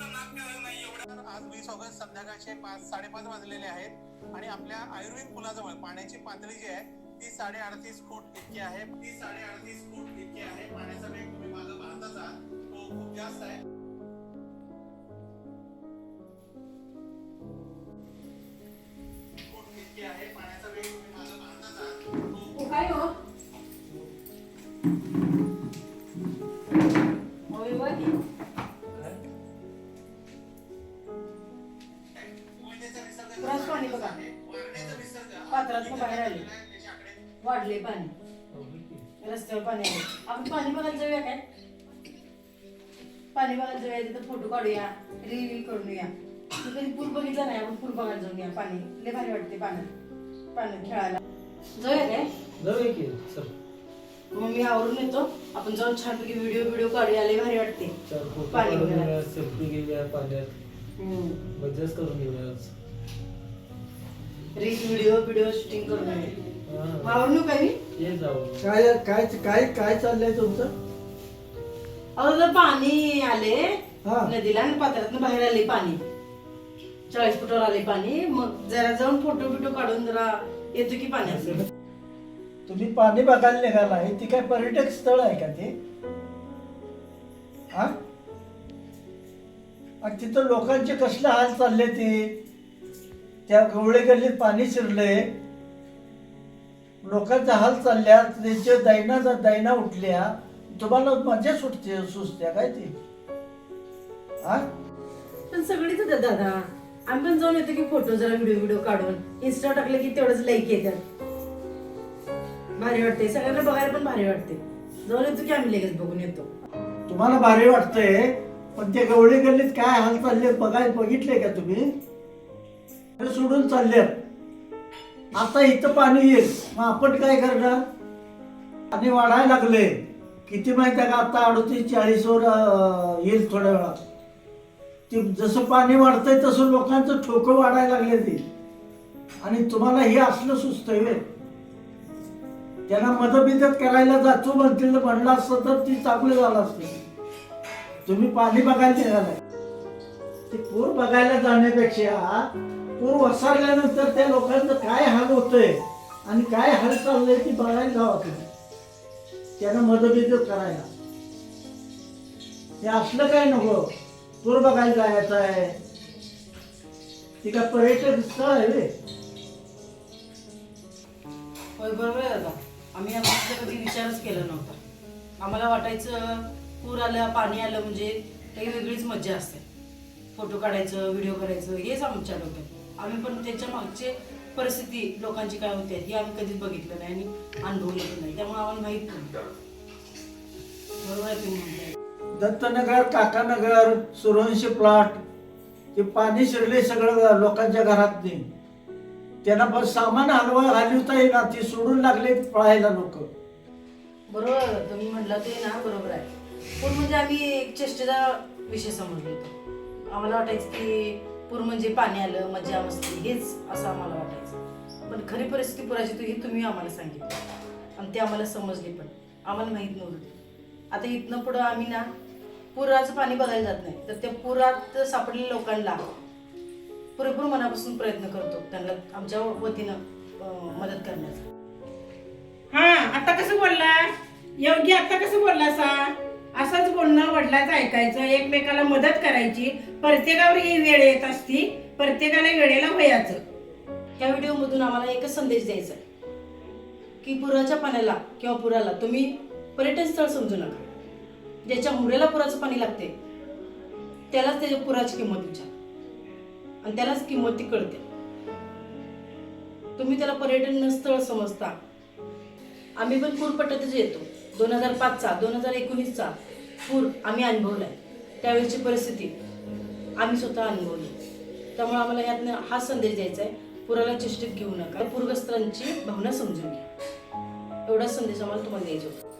आज वीस ऑगस्ट संध्याकाळचे पाच साडेपाच वाजलेले आहेत आणि आपल्या आयुर्वेद पुलाजवळ पाण्याची पातळी जी आहे ती साडे अडतीस फूट इतकी आहे. ती साडे अडतीस फूट इतकी आहे. पाण्याचा वेग तुम्ही मागं पाहताच तो खूप जास्त आहे. फूट इतकी आहे. पाण्याचा वेग तुम्ही मागं पाहताच तो खूप पाणी बघा. पात्रातनं बाहेर आले. वाढले पाणी. रस्त्यावर पाणी आले. आपण पाणी बघायला जाऊया काय? पाणी बघायला जाऊया तिथं फोटो काढूया रील करून येऊया. तू कधी पूर बघितला नाही आपण पूर बघायला जाऊन या पाणी. लय भारी वाटते पाण्यात पाण्यात खेळायला. जाऊया काय? जाऊया की सर मग मी आवरून येतो. आपण जाऊन छानपैकी व्हिडिओ व्हिडिओ काढूया. लय भारी वाटते पाणी सेल्फी घेऊया पाण्यात. मजाच करून घेऊया आज. रील व्हिडिओ व्हिडिओ शूटिंग करून. आवरून येऊ काय मी? ये जाऊ. काय काय काय काय चाललंय तुमचं? अहो जर पाणी आले हा. नदीला आणि पात्रातून बाहेर आले पाणी. चाळीस फुटावर आले पाणी मग जरा जाऊन फोटो बिटो काढून जरा येतो की पाण्यात तुम्ही पाणी बघायला निघालाय ती काय पर्यटक स्थळ आहे का ते? हा? आणि तिथं लोकांचे कसले हाल चालले ते? त्या गवळे गल्लीत पाणी शिरले लोकांचा हाल चालल्या त्यांच्या दैना दैना उठल्या. तुम्हाला मजा सुटते सुचत्या काय ते? हा? पण सगळीच होतात दादा. आम्ही पण जाऊन येतो की फोटो जरा व्हिडिओ व्हिडिओ काढून. इन्स्टा टाकले की तेवढंच लाईक येतात. भारी वाटते सगळ्यांना बघायला पण भारी वाटते जाऊन येतो की आम्ही लगेच बघून येतो. तुम्हाला भारी वाटतंय पण ते गवळी गल्लीत काय हाल चालले बघाय बघितले का तुम्ही? सोडून चालले आता इथं पाणी येईल. मग आपण काय करणार? पाणी वाढायला लागले किती माहिती आहे का? आता अडतीस चाळीसवर येईल थोड्या वेळात. ते जसं पाणी वाढतंय तसं लोकांचं ठोकं वाढायला लागले ते. आणि तुम्हाला हे असलं सुचतंय व्हय. त्यांना मदबिदत करायला जातो म्हणतील म्हणलं असतं तर ती चांगलं झालं असतं. तुम्ही पाणी बघायला निघालाय. ते पूर बघायला जाण्यापेक्षा पूर वसरल्यानंतर त्या लोकांचं काय हाल होतंय आणि काय हाल चाललंय ती बघायला जावा तुम्ही त्यांना मदत करायला. हे असलं काय नको? पूर बघायला जायचं आहे. ती काय पर्यटक स्थळ आहे रे होय बरोबर आहे दादा. आम्ही आमचा कधी विचारच केला नव्हता. आम्हाला वाटायचं पूर आलं पाणी आलं म्हणजे एक वेगळीच मज्जा असते. फोटो काढायचं व्हिडिओ करायचं हेच आमच्या डोक्यात आम्ही पण त्याच्या मागचे परिस्थिती लोकांची काय होते हे आम्ही कधीच बघितलं नाही आणि अनुभवलं नाही. त्यामुळे आम्हाला माहीत नाही. बरोबर आहे तुम्ही म्हणताय? दत्तनगर काकानगर सुरवंशी प्लॉट ते पाणी शिरले सगळं लोकांच्या घरात नाही त्यांना पण सामान हलवा हलवता येईना ते सोडून लागले पळायला लोक. बरोबर तुम्ही म्हणलं ते ना बरोबर आहे. पूर म्हणजे आम्ही एक चेष्टेचा विषय समजलो होतो. आम्हाला वाटायचं की पूर म्हणजे पाणी आलं मजा मस्ती हेच असं आम्हाला वाटायचं. पण खरी परिस्थिती पुराची तू ही तुम्ही आम्हाला सांगितली. आणि ते आम्हाला समजली पण. आम्हाला माहीत नव्हतं आता इथनं पुढं आम्ही ना पुराचं पाणी बघायला जात नाही. तर त्या पुरात सापडलेल्या लोकांना पुरेपूर मनापासून प्रयत्न करतो त्यांना आमच्या वतीनं मदत करण्याचा. हा आता कसं बोलला योगी आता कसं बोलला सा असंच बोलणं वडिलाचं ऐकायचं एकमेकाला मदत करायची. प्रत्येकावर ही वेळ येत असती प्रत्येकाला वेळेला वयाचं. या व्हिडिओमधून आम्हाला एकच संदेश द्यायचा आहे की पुराच्या पाण्याला किंवा पुराला तुम्ही पर्यटन स्थळ समजू नका. ज्याच्या मुरेला पुराचं पाणी लागते त्यालाच त्याच्या पुराची किंमत विचार. आणि त्यालाच किंमत ती कळते. तुम्ही त्याला पर्यटन स्थळ समजता. आम्ही पण पूरपट्ट्यातच येतो. दोन हजार पाचचा दोन हजार एकोणीसचा. पूर आम्ही अनुभवलाय. त्यावेळची परिस्थिती आम्ही स्वतः अनुभवली. त्यामुळे आम्हाला यातनं हा संदेश द्यायचा आहे पुराला चेष्टीत घेऊ नका. पूरग्रस्तांची भावना समजून घ्या. एवढाच संदेश आम्हाला तुम्हाला द्यायचा होता.